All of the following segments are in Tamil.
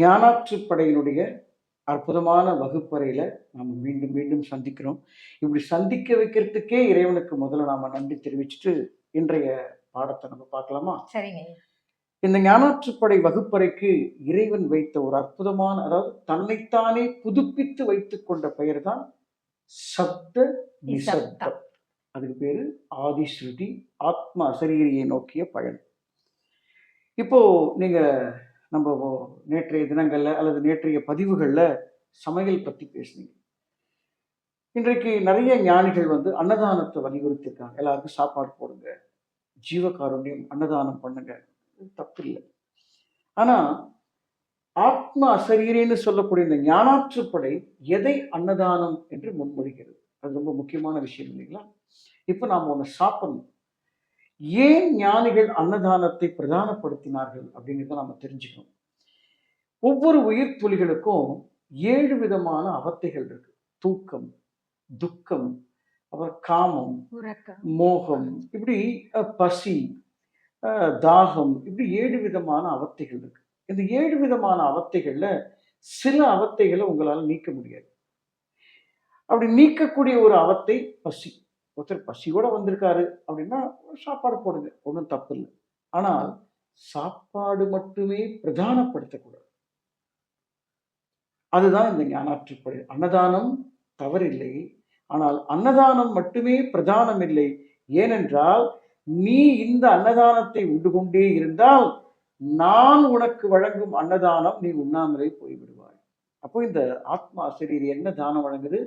ஞானாற்றுப் படையினுடைய அற்புதமான வகுப்பறையில நாம மீண்டும் மீண்டும் சந்திக்கிறோம். இப்படி சந்திக்க வைக்கிறதுக்கே இறைவனுக்கு முதல்ல நாம நன்றி தெரிவிச்சுட்டு இன்றைய பாடத்தை நம்ம பார்க்கலாமா? சரிங்க. இந்த ஞானாற்றுப்படை வகுப்பறைக்கு இறைவன் வைத்த ஒரு அற்புதமான அதாவது தன்னைத்தானே புதுப்பித்து வைத்துக் கொண்ட பெயர் தான் சப்த நிசப்தம். அதுக்கு பேரு ஆதிஸ்ருதி ஆத்ம அசரீரியை நோக்கிய பயணம். இப்போ நீங்க நம்ம நேற்றைய தினங்கள்ல அல்லது நேற்றைய பதிவுகளில் சமையல் பத்தி பேசுனீங்க. இன்றைக்கு நிறைய ஞானிகள் வந்து அன்னதானத்தை வலியுறுத்திருக்காங்க எல்லாருக்கும் சாப்பாடு போடுங்க. ஜீவகாருண்யம் அன்னதானம் பண்ணுங்க. தப்பு இல்லை ஆனா ஆத்ம அசரீரேன்னு சொல்லக்கூடிய இந்த ஞானாற்றுப்படை எதை அன்னதானம் என்று முன்மொழிகிறது? அது ரொம்ப முக்கியமான விஷயம் இல்லைங்களா? இப்போ நாம் ஒன்று சாப்பிடணும். ஏன் ஞானிகள் அன்னதானத்தை பிரதானப்படுத்தினார்கள் அப்படிங்கிறத நாம தெரிஞ்சுக்கணும். ஒவ்வொரு உயிர் துளிகளுக்கும் ஏழு விதமான அவத்தைகள் இருக்கு. தூக்கம் துக்கம் அப்புறம் காமம் மோகம் இப்படி பசி அஹ், தாகம் இப்படி ஏழு விதமான அவத்தைகள் இருக்கு. இந்த ஏழு விதமான அவத்தைகள்ல சில அவத்தைகளை உங்களால நீக்க முடியாது. அப்படி நீக்கக்கூடிய ஒரு அவத்தை பசி. ஒருத்தர் பசியோட வந்திருக்காரு அப்படின்னா சாப்பாடு போடுங்க ஒன்றும் தப்பு இல்லை ஆனால் சாப்பாடு மட்டுமே பிரதானப்படுத்தக்கூடாது. அதுதான் இந்த ஞானாற்றுப்படை அன்னதானம் தவறில்லை. ஆனால் அன்னதானம் மட்டுமே பிரதானம் இல்லை ஏனென்றால் நீ இந்த அன்னதானத்தை உண்டு கொண்டே இருந்தால் நான் உனக்கு வழங்கும் அன்னதானம் நீ உண்ணாமலே போய்விடுவாய். அப்போ இந்த ஆத்மா சரீர் என்ன தானம் வழங்குது?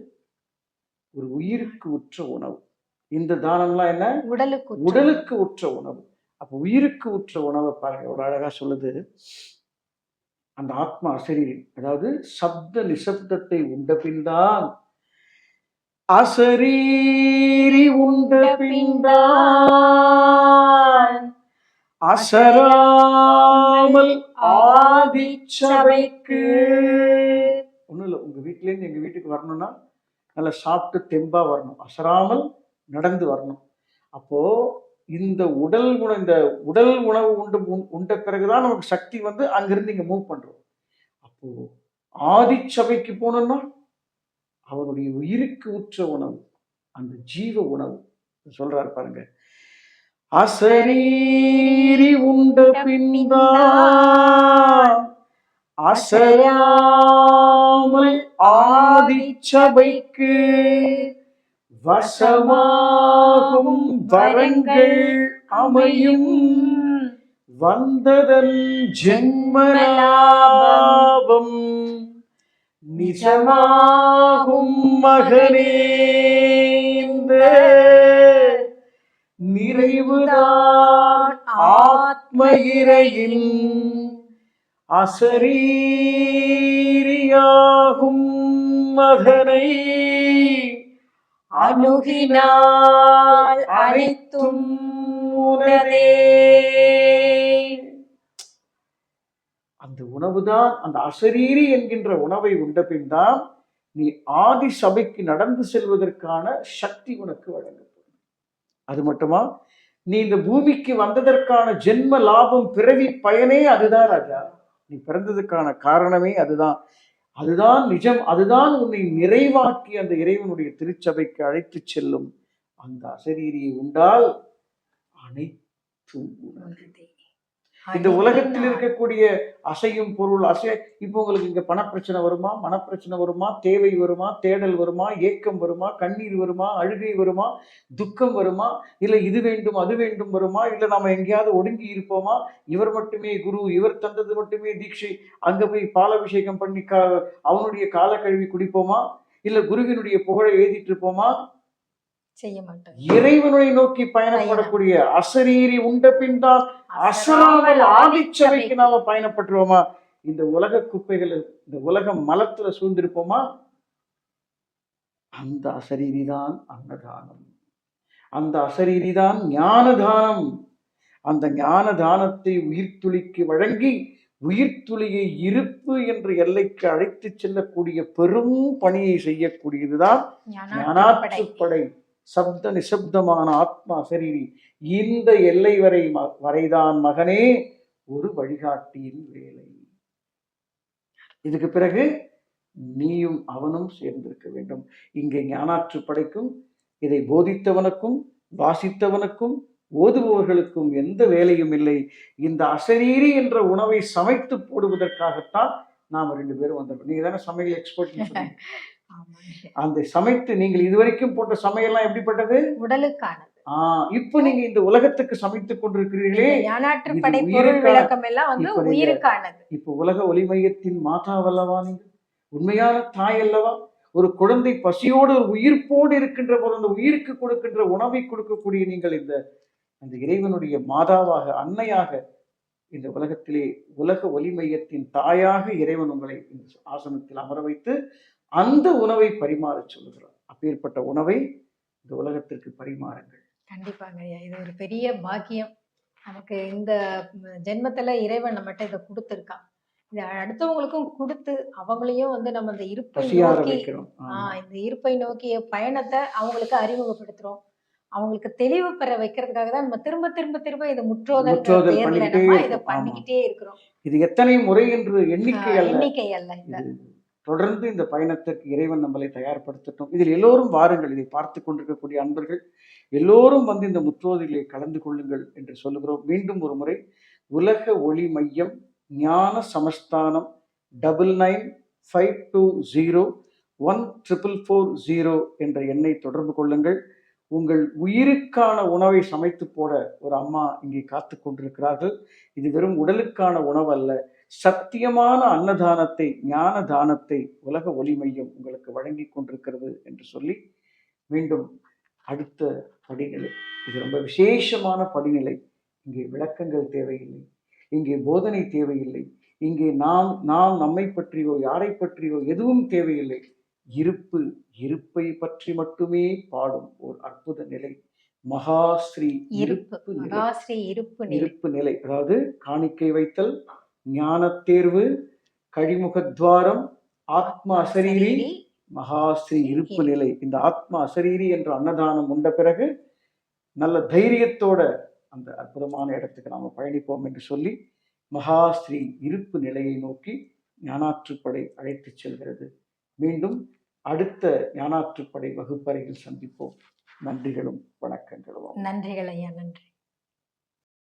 ஒரு உயிருக்கு உற்ற உணவு. இந்த தானம்லாம் என்ன? உடலுக்கு உடலுக்கு உற்ற உணவு. அப்ப உயிருக்கு உற்ற உணவை பாருங்க ஒரு அழகா சொல்லுது. அந்த ஆத்மா அசரீரி அதாவது சப்த நிசப்தத்தை உண்ட பின்தான். அசரீரி உண்ட பின்தான். அசராமல் ஆதிச்சபைக்கு. ஒண்ணும் இல்லை உங்க வீட்ல இருந்து எங்க வீட்டுக்கு வரணும்னா நல்லா சாப்பிட்டு தெம்பா வரணும். அசராமல் நடந்து வரணும். அப்போ இந்த உடல் உணவு இந்த உடல் உணவு உண்டு உண்ட பிறகுதான் நமக்கு சக்தி வந்து அங்கிருந்து இங்க மூவ் பண்றோம். அப்போ ஆதிச்சபைக்கு போனோம்னா அவருடைய உயிருக்கு உற்ற உணவு அந்த ஜீவ உணவு. சொல்றாரு பாருங்க. அசரீரி உண்ட பின்தான் அசராமல் ஆதிச்சபைக்கு வசமாகும் வரங்கள் அமையும். வந்ததன் ஜென்மலாபம் நிஜமாகும் மகனேந்த நிறைவுதான் ஆத்ம இறையின் அசரீரியாகும் மகனை. அணுகினால் அனைத்தும் அந்த உணவுதான் அந்த அசரீரி என்கின்ற உணவை உண்ட பின்தான் நீ ஆதி சபைக்கு நடந்து செல்வதற்கான சக்தி உனக்கு வழங்கப்படும். அது மட்டுமா? நீ இந்த பூமிக்கு வந்ததற்கான ஜென்ம லாபம் பிறவி பயனே அதுதான் ராஜா. நீ பிறந்ததுக்கான காரணமே அதுதான். அதுதான் நிஜம் அதுதான் உன்னை நிறைவாக்கி அந்த இறைவனுடைய திருச்சபைக்கு அழைத்துச் செல்லும் அந்த அசரீரியை உண்டால் அனைத்தும் உனது. இந்த உலகத்தில் இருக்கக்கூடிய அசையும் பொருள் அசை இப்போ உங்களுக்கு இங்க பணப்பிரச்சனை வருமா? மனப்பிரச்சனை வருமா? தேவை வருமா? தேடல் வருமா? ஏக்கம் வருமா? கண்ணீர் வருமா? அழுகை வருமா? துக்கம் வருமா? இல்ல இது வேண்டும் அது வேண்டும் வருமா? இல்ல நாம எங்கேயாவது ஒடுங்கி இருப்போமா? இவர் மட்டுமே குரு இவர் தந்தது மட்டுமே தீட்சை. அங்க போய் பாலாபிஷேகம் பண்ணி கா அவனுடைய கால கழுவி குடிப்போமா? இல்ல குருவினுடைய புகழை எழுதிட்டு இருப்போமா செய்ய மாட்டோம் இறைவனை நோக்கி பயணப்படக்கூடிய அசரீரி உண்ட பின் தான் அசராமல் ஆதிச்சபைக்கு நாம பயணப்பட்டுருவோமா? இந்த உலக குப்பைகள் இந்த உலக மலத்துல சூழ்ந்திருப்போமா? அந்த அசரீரி தான் அன்னதானம். அந்த அசரீரி தான் ஞானதானம். அந்த ஞான தானத்தை உயிர்த்துளிக்கு வழங்கி உயிர்த்துளியை இருப்பு என்ற எல்லைக்கு அழைத்து செல்லக்கூடிய பெரும் பணியை செய்யக்கூடியதுதான் ஞானாற்றுப்படை. சப்த நிசப்தமான ஆத்மா சரீரி. இந்த எல்லை வரை ம- வரைதான் மகனே ஒரு வழிகாட்டியின் வேலை. இதுக்கு பிறகு நீயும் அவனும் சேர்ந்திருக்க வேண்டும். இங்கே ஞானாற்று படைக்கும் இதை போதித்தவனுக்கும் வாசித்தவனுக்கும் ஓதுபவர்களுக்கும் எந்த வேலையும் இல்லை. இந்த அசரீரி என்ற உணவை சமைத்து போடுவதற்காகத்தான் நாம் ரெண்டு பேரும் வந்திருக்கோம். நீங்க தானே சமையல் எக்ஸ்பர்ட் அந்த சமைத்து நீங்கள் இதுவரைக்கும் போட்ட சமையல்லாம் எப்படிப்பட்டது? உடலுக்கானது. ஆஹ் இப்போ நீங்க இந்த உலகத்துக்கு சமைத்துக் கொண்டிருக்கிறீர்களே படை விளக்கம் எல்லாம் வந்து நீங்க- உயிருக்கானது. இப்போ உலக ஒளிமையத்தின் மாதாவல்லவா நீங்கள் உண்மையான தாய் அல்லவா? ஒரு குழந்தை பசியோடு ஒரு உயிர்ப்போடு இருக்கின்ற போது அந்த உயிருக்கு கொடுக்கின்ற உணவை கொடுக்கக்கூடிய நீங்கள் இந்த அந்த இறைவனுடைய மாதாவாக அன்னையாக இந்த உலகத்திலே உலக ஒளிமையத்தின் தாயாக இறைவன் உங்களை இந்த ஆசனத்தில் அமர வைத்து அந்த உணவை பரிமாறச் சொல்லுகிறார். அப்பேற்பட்ட உணவை இந்த உலகத்திற்கு பரிமாறுங்கள். கண்டிப்பாங்க ஐயா இது ஒரு பெரிய பாக்கியம். நமக்கு இந்த ஜென்மத்துல இறைவன் நம்மகிட்ட இதை கொடுத்துருக்கான். இதை அடுத்தவங்களுக்கும் கொடுத்து அவங்களையும் வந்து நம்ம இந்த இருப்பை நோக்கி. ஆஹ் இந்த இருப்பை நோக்கிய பயணத்தை அவங்களுக்கு அறிமுகப்படுத்துறோம். அவங்களுக்கு தெளிவு பெற வைக்கிறதுக்காக தான் நம்ம திரும்ப திரும்ப திரும்ப இது முற்றோதல் இதை. பண்ணிக்கிட்டே இருக்கிறோம். இது எத்தனை முறை என்று எண்ணிக்கை எண்ணிக்கை அல்ல தொடர்ந்து இந்த பயணத்திற்கு இறைவன் நம்மளை தயார்படுத்தட்டும். இதில் எல்லோரும் வாருங்கள். இதை பார்த்து கொண்டிருக்கக்கூடிய அன்பர்கள் எல்லோரும் வந்து இந்த முற்றோதிகளை கலந்து கொள்ளுங்கள் என்று சொல்லுகிறோம். மீண்டும் ஒரு முறை உலக ஒளி மையம் ஞான சமஸ்தானம் double nine five two zero one triple four zero என்ற எண்ணை தொடர்பு கொள்ளுங்கள். உங்கள் உயிருக்கான உணவை சமைத்து போட ஒரு அம்மா இங்கே காத்து கொண்டிருக்கிறார்கள். இது வெறும் உடலுக்கான உணவு அல்ல சத்தியமான அன்னதானத்தை ஞான தானத்தை உலக ஒளி மையம் உங்களுக்கு வழங்கி கொண்டிருக்கிறது என்று சொல்லி மீண்டும் அடுத்த படிநிலை. இது ரொம்ப விசேஷமான படிநிலை. இங்கே விளக்கங்கள் தேவையில்லை. இங்கே போதனை தேவையில்லை. இங்கே நாம் நாம் நம்மை பற்றியோ யாரை பற்றியோ எதுவும் தேவையில்லை. இருப்பு இருப்பை பற்றி மட்டுமே பாடும் ஒரு அற்புத நிலை. மகாஸ்ரீ இருப்பு மகாஸ்ரீ இருப்பு நிலை. இருப்பு நிலை. அதாவது காணிக்கை வைத்தல் ஞான தேர்வு கழிமுகத்வாரம் ஆத்ம அசரீரி மகாஸ்ரீ இருப்பு நிலை. இந்த ஆத்ம அசரீரி என்ற அன்னதானம் உண்ட பிறகு நல்ல தைரியத்தோட அந்த அற்புதமான இடத்துக்கு நாம பயணிப்போம் என்று சொல்லி மகாஸ்ரீ இருப்பு நிலையை நோக்கி ஞானாற்றுப்படை அழைத்துச் செல்கிறது. மீண்டும் அடுத்த ஞானாற்றுப்படை வகுப்பறையில் சந்திப்போம். நன்றிகளும் வணக்கங்களும். நன்றிகள் ஐயா நன்றி.